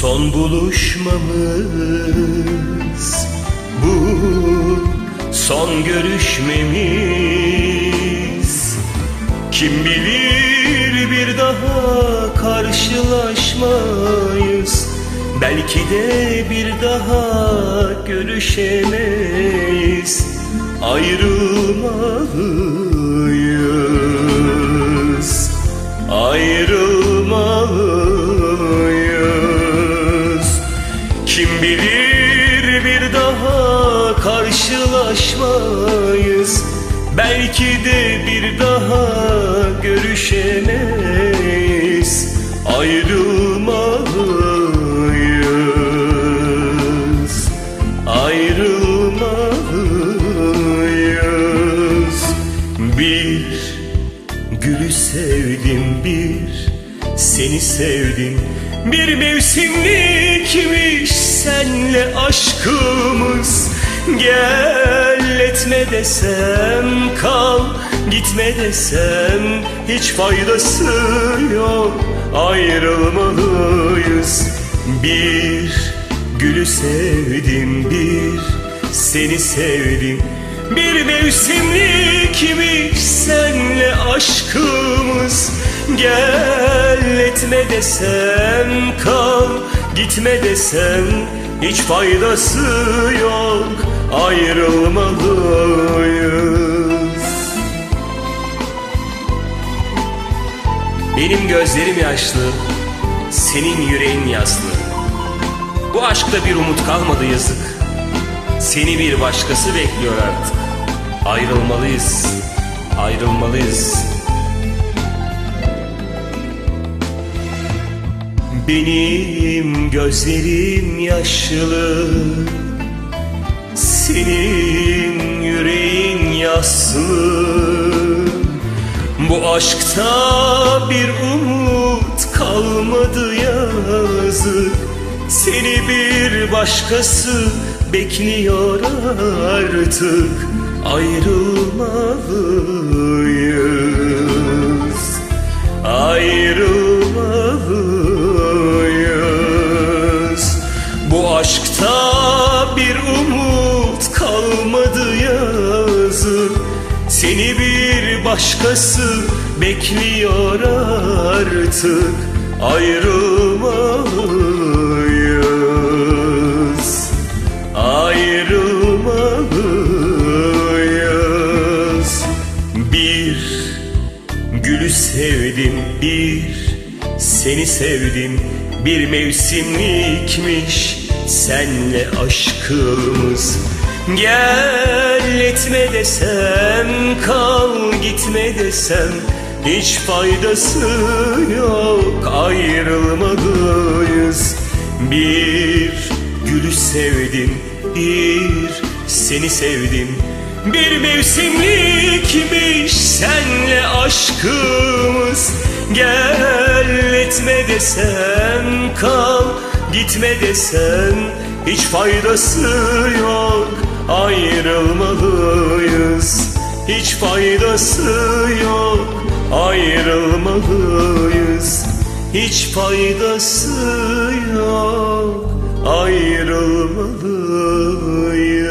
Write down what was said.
Son buluşmamız bu. Son görüşmemiz. Kim bilir bir daha karşılaşmayız. Belki de bir daha görüşemeyiz. Ayrılmalıyız. Ayrılmalıyız karşılaşmayız. Belki de bir daha görüşemeyiz. Ayrılmalıyız. Ayrılmalıyız. Bir Gülü sevdim bir Seni sevdim. Bir mevsimlikmiş senle aşkımız. Gel etme desem kal Gitme desem hiç faydası yok. Ayrılmalıyız. Bir gülü sevdim bir Seni sevdim. Bir mevsimlikmiş senle aşkımız. Gel etme desem kal Gitme desem hiç faydası yok Ayrılmalıyız Benim gözlerim yaşlı Senin yüreğin yaslı Bu aşkta bir umut kalmadı yazık seni bir başkası bekliyor artık. Ayrılmalıyız, ayrılmalıyız. Benim gözlerim yaşlı, senin yüreğin yaslı. Bu aşkta bir umut kalmadı yazık. Seni bir başkası bekliyor artık Ayrılmalıyız Ayrılmalıyız Bu aşkta bir umut kalmadı yazık. Seni bir başkası bekliyor artık. Ayrılmalıyız. Ayrılmalıyız. Bir gülü sevdim bir Seni sevdim. Bir mevsimlikmiş Senle aşkımız Gel etme desem kal gitme desem hiç faydası yok ayrılmalıyız Bir gülü sevdim bir seni sevdim. Bir mevsimlikmiş senle aşkımız. Gel etme desem kal gitme desem hiç faydası yok. Ayrılmalıyız Hiç faydası yok. Ayrılmalıyız Hiç faydası yok. Ayrılmalıyız